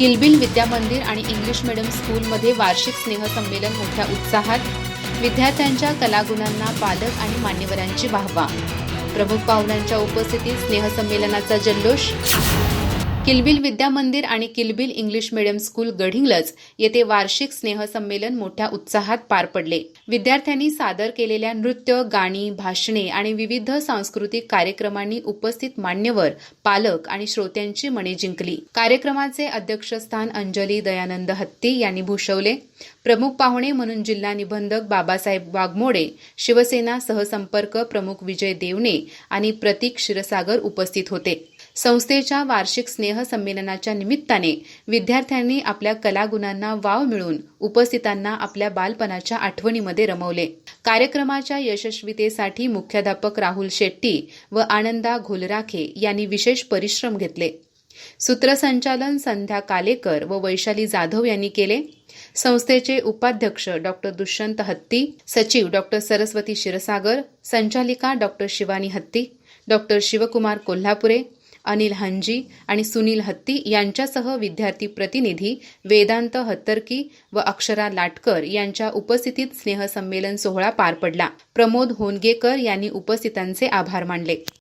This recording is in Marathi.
किलबिल विद्यामंदिर आणि इंग्लिश मिडियम स्कूलमध्ये वार्षिक स्नेहसंमेलन मोठ्या उत्साहात. विद्यार्थ्यांच्या कलागुणांना पालक आणि मान्यवरांची वाहवा. प्रमुख पाहुण्यांच्या उपस्थितीत स्नेहसंमेलनाचा जल्लोष. किलबिल विद्यामंदिर आणि Kilbil English medium school Gadhinglaj येथे वार्षिक स्नेहसंमेलन मोठ्या उत्साहात पार पडले. विद्यार्थ्यांनी सादर केलेल्या नृत्य गाणी भाषणे आणि विविध सांस्कृतिक कार्यक्रमांनी उपस्थित मान्यवर पालक आणि श्रोत्यांची मने जिंकली. कार्यक्रमाचे अध्यक्षस्थान अंजली दयानंद हत्ती यांनी भूषवले. प्रमुख पाहुणे म्हणून जिल्हा निबंधक बाबासाहेब वाघमोडे शिवसेना सहसंपर्क प्रमुख विजय देवणे आणि प्रतीक क्षीरसागर उपस्थित होते. संस्थेच्या वार्षिक स्नेह संमेलनाच्या निमित्ताने विद्यार्थ्यांनी आपल्या कलागुणांना वाव मिळून उपस्थितांना आपल्या बालपणाच्या आठवणीमध्ये रमवले. कार्यक्रमाच्या यशस्वीतेसाठी मुख्याध्यापक राहुल शेट्टी व आनंदा घोलराखे यांनी विशेष परिश्रम घेतले. सूत्रसंचालन संध्या कालेकर व वैशाली जाधव यांनी केले. संस्थेचे उपाध्यक्ष डॉक्टर दुष्यंत हत्ती सचिव डॉक्टर सरस्वती क्षीरसागर संचालिका डॉक्टर शिवानी हत्ती डॉक्टर शिवकुमार कोल्हापुरे अनिल हंजी आणि सुनील हत्ती यांच्यासह विद्यार्थी प्रतिनिधी वेदांत हत्तरकी व अक्षरा लाटकर यांच्या उपस्थितीत स्नेहसंमेलन सोहळा पार पडला. प्रमोद होनगेकर यांनी उपस्थितांचे आभार मानले.